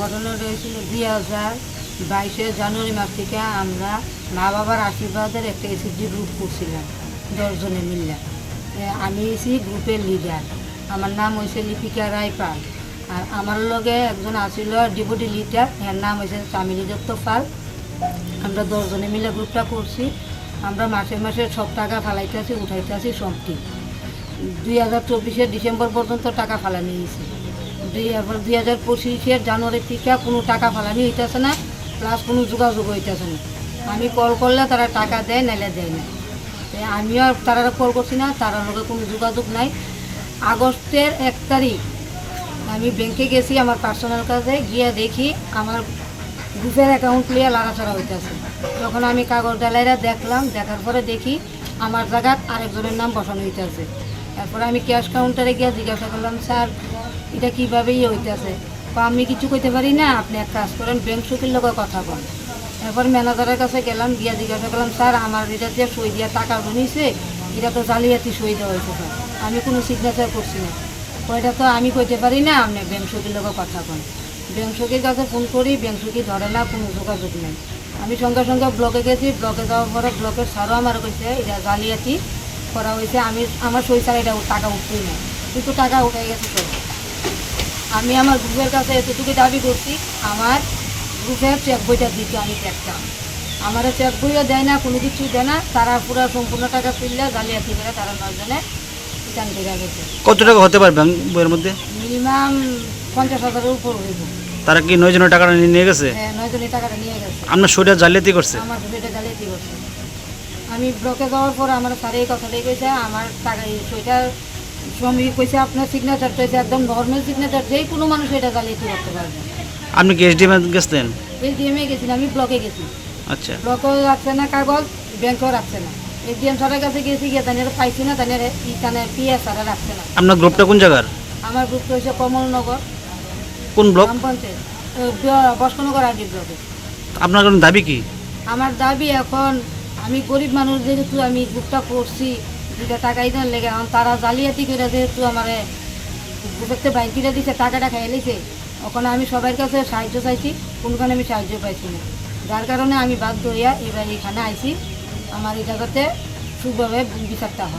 ঘটনাটা হয়েছিল দুই হাজার বাইশে জানুয়ারি মাস থেকে আমরা মা বাবার আশীর্বাদের একটা এসএসজি গ্রুপ করছিলাম, দশজনে মিললাম আমি হয়েছি গ্রুপের লিডার আমার নাম হয়েছে লিপিকা রায় পাল আর আমার লগে একজন আছিল ডিপুটি লিডার এর নাম হয়েছে চামিলি দত্ত পাল। আমরা দশজনে মিলে গ্রুপটা করছি। আমরা মাসে মাসে সব টাকা ফালাইতেছি উঠাইতেছি সবটি। দুই হাজার চব্বিশের ডিসেম্বর পর্যন্ত টাকা ফালানি হয়েছে। হাজার দুই হাজার পঁচিশের জানুয়ারি থেকে কোনো টাকা ফালানি হইতেছে না প্লাস কোনো যোগাযোগ হইতেছে না। আমি কল করলে তারা টাকা দেয়, নাইলে দেয় না। আমিও তারা কল করছি না তার লগে কোনো যোগাযোগ নাই। আগস্টের এক তারিখ আমি ব্যাংকে গেছি আমার পার্সোনাল কাজে, গিয়ে দেখি আমার গ্রুপের অ্যাকাউন্ট লিয়ে লাড়াচাড়া হইতেছে। তখন আমি কাগজ ডালাইরা দেখলাম, দেখার পরে দেখি আমার জায়গাত আরেকজনের নাম বসানো হইতেছে। তারপরে আমি ক্যাশ কাউন্টারে গিয়ে জিজ্ঞাসা করলাম, স্যার, এটা কীভাবে ইয়ে হইতেছে? তো আমি কিছু কইতে পারি না, আপনি এক কাজ করেন, ব্যাংক সখীর লোকের কথা বল এরপর ম্যানেজারের কাছে গেলাম, গিয়া জিজ্ঞাসা করলাম, স্যার, আমার এটা যে সই দিয়া টাকা নিছে এটা তো জালিয়াতি সই দেওয়া হয়েছে স্যার। আমি কোনো সিগনেচার করছি না। ওইটা তো আমি কইতে পারি না, আপনি ব্যাংক সখীর লোকের কথা বল ব্যাংক সখীর কাছে ফোন করি, ব্যাংক সখী ধরে না, কোনো যোগাযোগ নেই। আমি সঙ্গে সঙ্গে ব্লকে গেছি ব্লকে যাওয়ার পরে ব্লকের স্যারও আমার কইছে এটা জালিয়াতি করা হয়েছে আমি আমার সই স্যার এটা টাকা উঠতেই না কিন্তু টাকা উঠে গেছে তো আমি আমার গ্রুপের কাছে এতটুকু দাবি করছি আমার গ্রুপের চেক বইটা দিতে আমি দেখতাম আমার চেক বইও দেয় না কোনো কিছু দেয় না। তারা পুরো সম্পূর্ণ টাকা তুললে জালিয়াতি করে তারা নয়জনে থেকে গেছে। কত টাকা হতে পারে ব্যাংক বইয়ের মধ্যে? মিনিমাম পঞ্চাশ হাজারের উপর হইব। তারা কি নয় জনের টাকাটা নিয়ে নিয়ে গেছে? হ্যাঁ টাকাটা নিয়ে গেছে। আপনার শরীরটা জালিয়াতি করছে? আমার জালিয়াতি করছে। আমি ব্লকে যাওয়ার পর আমার স্যারে এই কথাটাই কইছে আমার টাকা সইটা শ্রমিক কইছে আপনার সিগনেচার চাইছে একদম নর্মাল সিগনেচার যেই কোনো মানুষ এটা জালিয়াতি করতে পারবে। আপনি কি এসডিএম গেছিলেন? এই ডিএমএ গেছি আমি ব্লকে গেছি। আচ্ছা। ব্লকেও রাখছে না কাগজ ব্যাংকেও রাখছে না। এডিএম স্যারের কাছে গেছি গিয়ে তাদের পাইছি না তাদের পিএস স্যারে রাখছে না। আপনার গ্রুপটা কোন জায়গার? আমার গ্রুপটা হচ্ছে কমলনগর। কোন ব্লক? বসকনগর আডি ব্লকে। আপনার কোনো দাবি কি? আমার দাবি এখন আমি গরিব মানুষ যেহেতু আমি গ্রুপটা করছি দুটা টাকা ইদান লেগে এখন তারা জালিয়াতি করে যেহেতু আমার গ্রুপের বাইক কিনে দিছে টাকাটা খাইয়ে লিছে ওখানে আমি সবার কাছে সাহায্য চাইছি কোনখানে আমি সাহায্য পাইছি না। যার কারণে আমি বাধ্য হইয়া এবার এখানে আইছি আমার এই জায়গাতে সুখভাবে বিচারটা হয়।